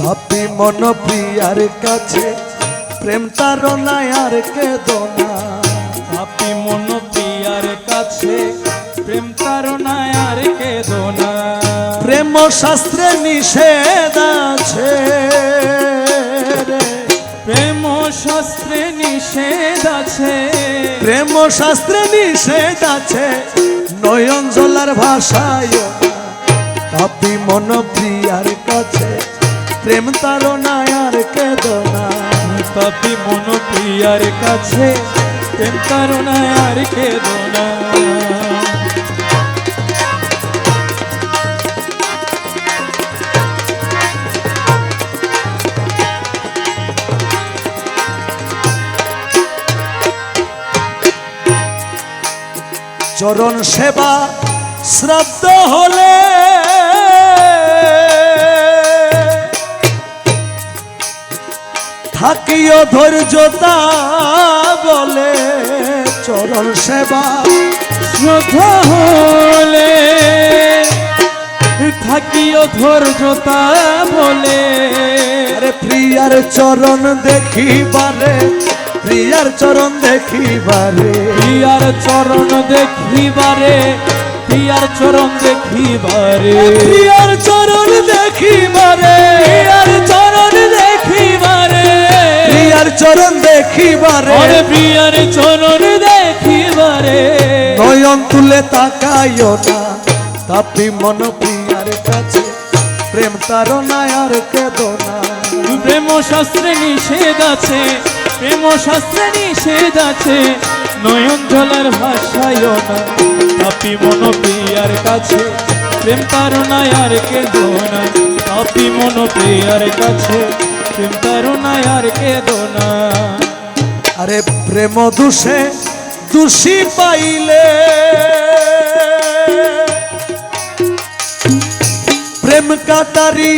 তাপি মন প্রিয়ার কাছে প্রেম তার আর কে দোনা আপনি মন প্রিয়ার কাছে প্রেম তারনায় আর কে দোনা প্রেম শাস্ত্রে নিষেধ আছে। প্রেম শাস্ত্রে নিষেধ আছে। প্রেম শাস্ত্রে নিষেধ আছে নয়ন জলার ভাষায়। তাপি মন প্রিয়ার কাছে প্রেম তার আর কে দোনা পাপি মন প্রিয়ার কাছে প্রেম তারনায় আর কে দোনা চরণ সেবা শ্রাদ্ধ হলে থাকিও ধৈর্যতা বলে চরণ সেবা। হলে থাকিও ধৈর্যতা বলে। আরে প্রিয়ার চরণ দেখিবারে প্রিয়ার চরণ দেখিবারে। প্রিয়ার চরণ দেখিবারে প্রিয়ার চরণ দেখিবারে। প্রিয়ার চরণ দেখিবারে। চরণ দেখিবারে। ওরে প্রিয়ার চরণ দেখিবারে। নয়ন তুলে তাকাইও না। তাপি মন প্রিয়ার কাছে। প্রেম তার আর কেদো না। প্রেম শাস্ত্রে নিষেধ আছে। প্রেম শাস্ত্রে নিষেধ আছে। নয়ন জলের ভাষায় না। তাপি মন প্রিয়ার কাছে। প্রেম তারনায় আর কে দোনা তাপি মন প্রিয়ার কাছে। তারনায় আর কে দোনা আরে প্রেম দোষে দোষী পাইলে। প্রেম কাটারি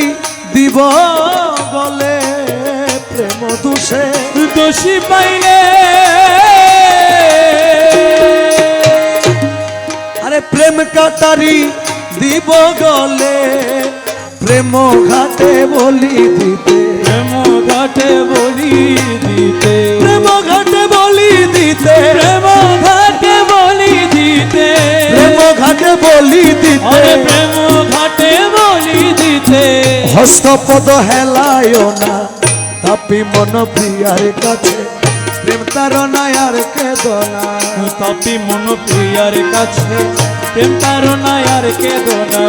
দিব গলে প্রেম দোষে দোষী পাইলে। আরে প্রেম কাটারি দিব গলে প্রেম ঘাটে বলি দিতে। প্রেম ঘাটে বলি দিতে। প্রেম ঘাটে বলি দিতে। প্রেম ঘাটে বলি দিতে। প্রেম ঘাটে বলি দিতে। প্রেম ঘাটে বলি দিতে। হস্তপদ হেলায় না তাপি মন প্রিয়ার কাছে। প্রেম তার আর কেদনা তাপি মন প্রিয়ার কাছে। প্রেম তারনায় আর কে দোনা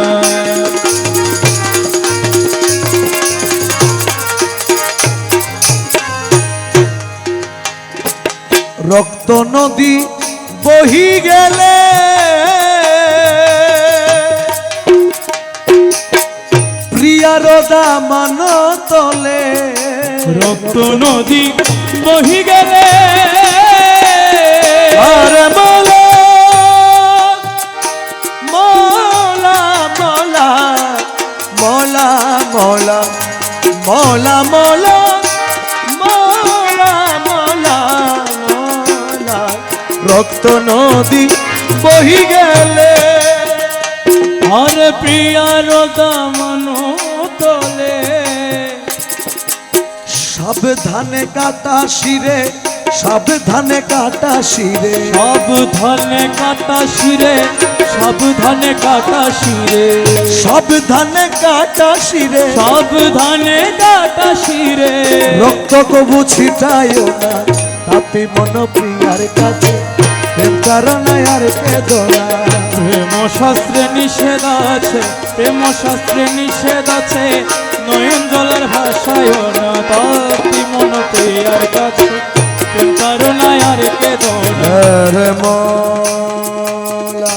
রক্ত নদী বহি গেলে। প্রিয়া প্রিয়ার দামান তলে। রক্ত নদী বহি গেলে। আর মলা মলা মলা মলা মলা। রক্ত নদী বহি গেলে। আর প্রিয়ার দামন তলে। সাবধানে কাটা শিরে সাবধানে কাটা শিরে। সাবধানে কাটা শিরে সাবধানে কাটা শিরে। সাবধানে কাটা শিরে। সাবধানে কাটা শিরে। রক্ত কবু ছিটায় না তাপি মন প্রিয়ার কাছে। প্রেম কারণায় আর কেদনা প্রেম শাস্ত্রে নিষেধ আছে প্রেম শাস্ত্রে নিষেধ আছে। নয়ন জলের ভাষায় না তাতি মন প্রিয়ার কাছে। প্রেম কারণায় আর কে দোনা রে মোলা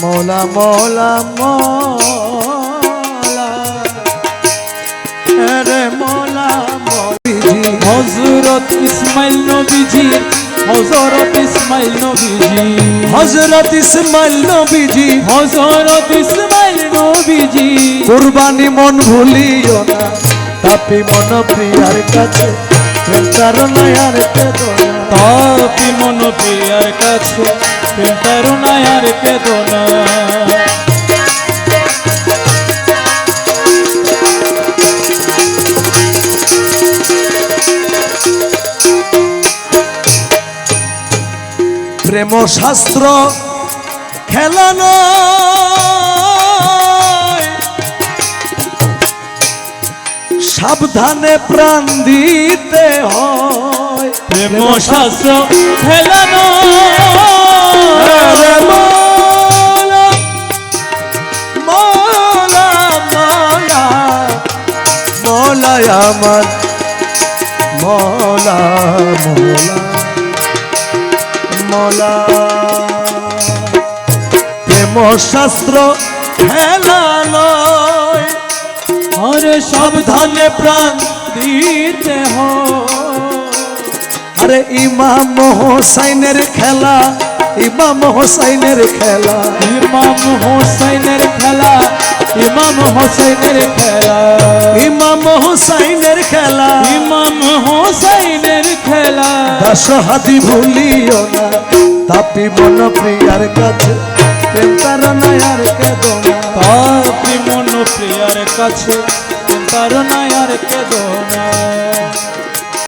মোলা মোলা মোলা। রে মোলা মলিজি হজরত ইসমাইল নবীজি হজরত ইসমাইল নবীজি। হজরত ইসমাইল নবীজি। হজরত ইসমাইল নবীজি। কুরবানি মন ভুলিও না তাপি মন প্রিয়ার কাছে প্রেম নয়ার তাপি মন প্রিয়ার কাছে প্রেম করুণায় আর প্রেম শাস্ত্র খেলানো সাবধানে প্রাণ দিতে হয়। প্রেম শাস্ত্র খেলানো আমার মৌলা মৌলা। মৌলা। প্রেম শাস্ত্র খেলানো আরে সাবধানে প্রাণ দিতে আরে ইমাম হোসাইনের খেলা, ইমাম হোসাইনের খেলা। ইমাম হোসেনের খেলা, ইমাম হোসেনের খেলা। ইমাম হোসাইনের খেলা, ইমাম হোসেনের খেলা। দাস হাতি ভুলিও তাপি মন প্রিয়ার কাছে, প্রেম তার নয়ার কেদো না। তাপি মন প্রিয়ার কাছে, প্রেম তার নয়ার নায়ার কেদনা